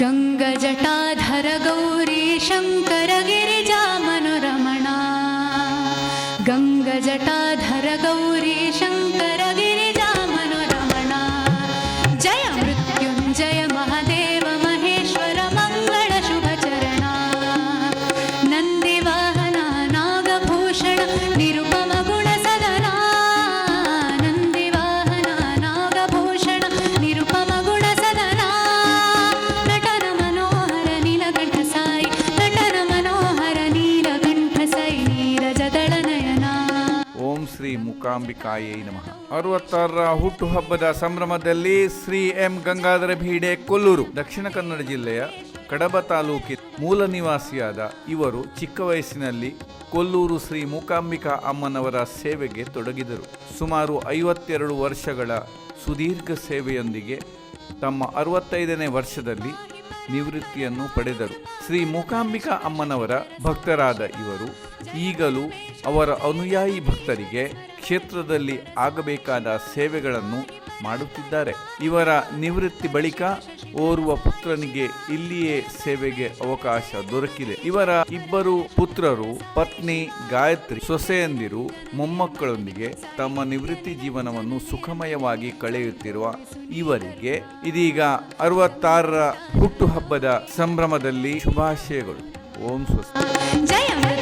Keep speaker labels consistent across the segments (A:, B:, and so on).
A: गङ्गजटाधर गौरी शङ्कर गिरिजा
B: ಶ್ರೀ ಮುಕಾಂಬಿಕಾಯೇ ನಮಃ. ಅರವತ್ತಾರರ ಹುಟ್ಟುಹಬ್ಬದ ಸಂಭ್ರಮದಲ್ಲಿ ಶ್ರೀ ಎಂ ಗಂಗಾಧರ ಭೀಡೆ ಕೊಲ್ಲೂರು, ದಕ್ಷಿಣ ಕನ್ನಡ ಜಿಲ್ಲೆಯ ಕಡಬ ತಾಲೂಕಿನ ಮೂಲ ನಿವಾಸಿಯಾದ ಇವರು ಚಿಕ್ಕ ವಯಸ್ಸಿನಲ್ಲಿ ಕೊಲ್ಲೂರು ಶ್ರೀ ಮೂಕಾಂಬಿಕಾ ಅಮ್ಮನವರ ಸೇವೆಗೆ ತೊಡಗಿದರು. ಸುಮಾರು ಐವತ್ತೆರಡು ವರ್ಷಗಳ ಸುದೀರ್ಘ ಸೇವೆಯೊಂದಿಗೆ ತಮ್ಮ ಅರವತ್ತೈದನೇ ವರ್ಷದಲ್ಲಿ ನಿವೃತ್ತಿಯನ್ನು ಪಡೆದರು. ಶ್ರೀ ಮೂಕಾಂಬಿಕಾ ಅಮ್ಮನವರ ಭಕ್ತರಾದ ಇವರು ಈಗಲೂ ಅವರ ಅನುಯಾಯಿ ಭಕ್ತರಿಗೆ ಕ್ಷೇತ್ರದಲ್ಲಿ ಆಗಬೇಕಾದ ಸೇವೆಗಳನ್ನು ಮಾಡುತ್ತಿದ್ದಾರೆ. ಇವರ ನಿವೃತ್ತಿ ಬಳಿಕ ಓರ್ವ ಪುತ್ರನಿಗೆ ಇಲ್ಲಿಯೇ ಸೇವೆಗೆ ಅವಕಾಶ ದೊರಕಿದೆ. ಇವರ ಇಬ್ಬರು ಪುತ್ರರು ಪತ್ನಿ ಗಾಯತ್ರಿ ಸೊಸೆಯಂದಿರು ಮೊಮ್ಮಕ್ಕಳೊಂದಿಗೆ ತಮ್ಮ ನಿವೃತ್ತಿ ಜೀವನವನ್ನು ಸುಖಮಯವಾಗಿ ಕಳೆಯುತ್ತಿರುವ ಇವರಿಗೆ ಇದೀಗ ಅರವತ್ತಾರರ ಹುಟ್ಟುಹಬ್ಬದ ಸಂಭ್ರಮದಲ್ಲಿ ಶುಭಾಶಯಗಳು. ಓಂ ಸ್ವಸ್ತಿ.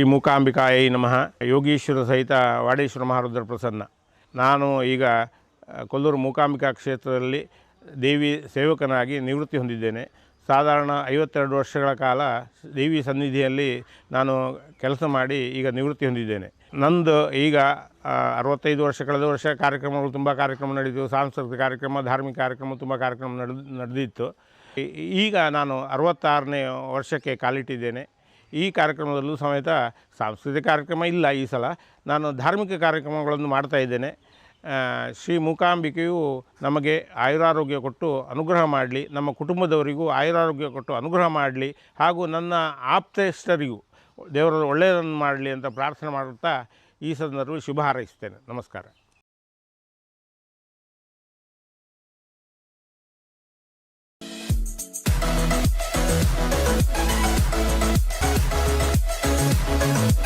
C: ಮೂಕಾಂಬಿಕಾಯೈ ನಮಃ. ಯೋಗೀಶ್ವರ ಸಹಿತ ವಾಡೇಶ್ವರ ಮಹಾರುದ್ರ ಪ್ರಸನ್ನ. ನಾನು ಈಗ ಕೊಲ್ಲೂರು ಮೂಕಾಂಬಿಕಾ ಕ್ಷೇತ್ರದಲ್ಲಿ ದೇವಿ ಸೇವಕನಾಗಿ ನಿವೃತ್ತಿ ಹೊಂದಿದ್ದೇನೆ. ಸಾಧಾರಣ ಐವತ್ತೆರಡು ವರ್ಷಗಳ ಕಾಲ ದೇವಿ ಸನ್ನಿಧಿಯಲ್ಲಿ ನಾನು ಕೆಲಸ ಮಾಡಿ ಈಗ ನಿವೃತ್ತಿ ಹೊಂದಿದ್ದೇನೆ. ನಂದು ಈಗ ಅರವತ್ತೈದು ವರ್ಷ, ಕಳೆದ ವರ್ಷ ಕಾರ್ಯಕ್ರಮಗಳು ತುಂಬ ಕಾರ್ಯಕ್ರಮ ನಡೆದಿತ್ತು. ಸಾಂಸ್ಕೃತಿಕ ಕಾರ್ಯಕ್ರಮ, ಧಾರ್ಮಿಕ ಕಾರ್ಯಕ್ರಮ ತುಂಬ ಕಾರ್ಯಕ್ರಮ ನಡೆದು, ನಡೆದಿತ್ತು. ಈಗ ನಾನು ಅರವತ್ತಾರನೇ ವರ್ಷಕ್ಕೆ ಕಾಲಿಟ್ಟಿದ್ದೇನೆ. ಈ ಕಾರ್ಯಕ್ರಮದಲ್ಲೂ ಸಮೇತ ಸಾಂಸ್ಕೃತಿಕ ಕಾರ್ಯಕ್ರಮ ಇಲ್ಲ ಈ ಸಲ. ನಾನು ಧಾರ್ಮಿಕ ಕಾರ್ಯಕ್ರಮಗಳನ್ನು ಮಾಡ್ತಾ ಇದ್ದೇನೆ. ಶ್ರೀ ಮೂಕಾಂಬಿಕೆಯು ನಮಗೆ ಆಯುರಾರೋಗ್ಯ ಕೊಟ್ಟು ಅನುಗ್ರಹ ಮಾಡಲಿ, ನಮ್ಮ ಕುಟುಂಬದವರಿಗೂ ಆಯುರಾರೋಗ್ಯ ಕೊಟ್ಟು ಅನುಗ್ರಹ ಮಾಡಲಿ, ಹಾಗೂ ನನ್ನ ಆಪ್ತೇಷ್ಟರಿಗೂ ದೇವರ ಒಳ್ಳೆಯದನ್ನು ಮಾಡಲಿ ಅಂತ ಪ್ರಾರ್ಥನೆ ಮಾಡುತ್ತಾ ಈ ಸಂದರ್ಭ ಶುಭ ಹಾರೈಸ್ತೇನೆ ನಮಸ್ಕಾರ. Thank you.